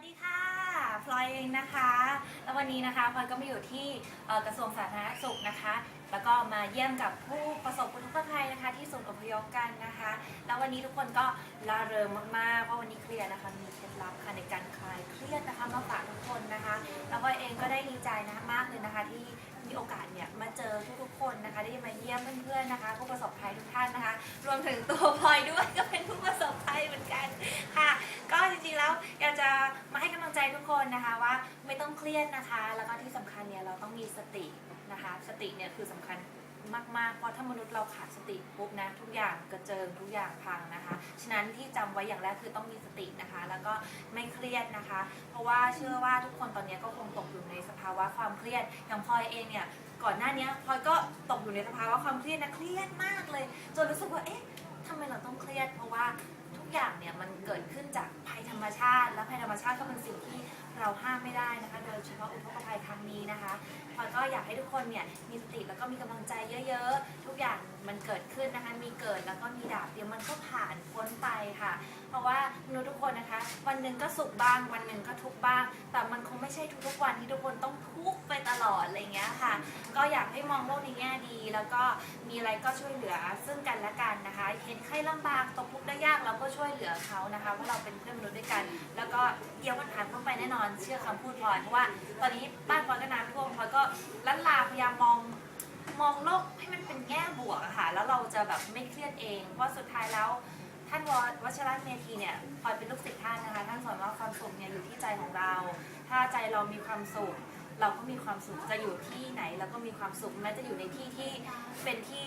วัสดีค่ะพลอยเองนะคะ แล้ววันนี้นะคะพลอยก็มาอยู่ที่กระทรวงสาธารณสุขนะคะ แล้วก็มาเยี่ยมกับผู้ประสบอุทกภัยนะคะ ที่ศูนย์อพยพกันนะคะ แล้ววันนี้ทุกคนก็ร่าเริงมากๆเพราะวันนี้เคลียร์นะคะมีเคล็ดลับค่ะในการคลายเครียดนะคะมาฝากทุกคนนะคะ แล้วพลอยเองก็ได้ดีใจนะคะมากเลยนะคะที่มีโอกาสเนี่ยมาเจอทุกๆคนนะคะได้มาเยี่ยมเพื่อนๆนะคะ ผู้ประสบภัย ทุกคนนะคะว่าไม่ต้องเครียดนะคะ แล้วก็ที่สำคัญเนี่ยเราต้องมีสตินะคะ สติเนี่ยคือสำคัญมากๆ เพราะถ้ามนุษย์เราขาดสติปุ๊บนะทุกอย่างกระเจิงทุกอย่างพังนะคะ ฉะนั้นที่จำไว้อย่างแรกคือต้องมีสตินะคะ แล้วก็ไม่เครียดนะคะ เพราะว่าเชื่อว่าทุกคนตอนนี้ก็คงตกอยู่ในสภาวะความเครียด อย่างพลอยเองเนี่ยก่อนหน้านี้พลอยก็ตกอยู่ในสภาวะความเครียดนะเครียดมากเลย จนรู้สึกว่าเอ๊ะทำไมเราต้องเครียด รรมชาติก็เป็นสิ่งที่เราห้ามไม่ได้นะคะ โดยเฉพาะอุทกภัยครั้งนี้นะคะพลอยก็อยากให้ทุกคนเนี่ยมีสติแล้วก็มีกำลังใจเยอะ ๆ ทุกอย่าง มนุษย์ทุกคนนะคะ วันหนึ่งก็สุขบ้าง วันหนึ่งก็ทุกข์บ้าง แต่มันคงไม่ใช่ทุกๆวันที่ทุกคนต้องทุกข์ไปตลอดอะไรเงี้ยค่ะ ก็อยากให้มองโลกในแง่ดี แล้วก็มีอะไรก็ช่วยเหลือซึ่งกันและกันนะคะ เห็นใครลำบากตกทุกข์ได้ยากเราก็ช่วยเหลือเขานะคะเพราะเราเป็นเพื่อนมนุษย์ด้วยกัน แล้วก็เดี๋ยวมันผ่านพ้นไปแน่นอน เชื่อคำพูดพลอยเพราะว่าตอนนี้บ้านพลอยก็น้ำท่วมพลอยก็ลันลาพยายามมองมองโลกให้มันเป็นแง่บวกอะค่ะ แล้วเราจะแบบไม่เครียดเอง เพราะสุดท้ายแล้ว ท่านวัชรเมธีเนี่ยพลอยเป็นลูกศิษย์ท่านนะคะ ท่านสอนว่าความสุขเนี่ยอยู่ที่ใจของเรา ถ้าใจเรามีความสุข เราก็มีความสุขจะอยู่ที่ไหนเราก็มีความสุขแม้จะอยู่ในที่ที่เป็นที่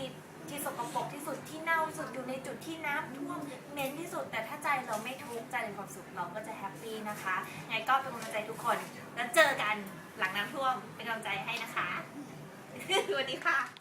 ที่สกปรกที่สุดที่เน่าที่สุดอยู่ในจุดที่น้ำท่วมเหม็นที่สุด แต่ถ้าใจเราไม่ทุกข์ใจมีความสุขเราก็จะแฮปปี้นะคะไงก็เป็นกำลังใจทุกคนแล้วเจอกันหลังน้ำท่วมเป็นกำลังใจให้นะคะสวัสดีค่ะ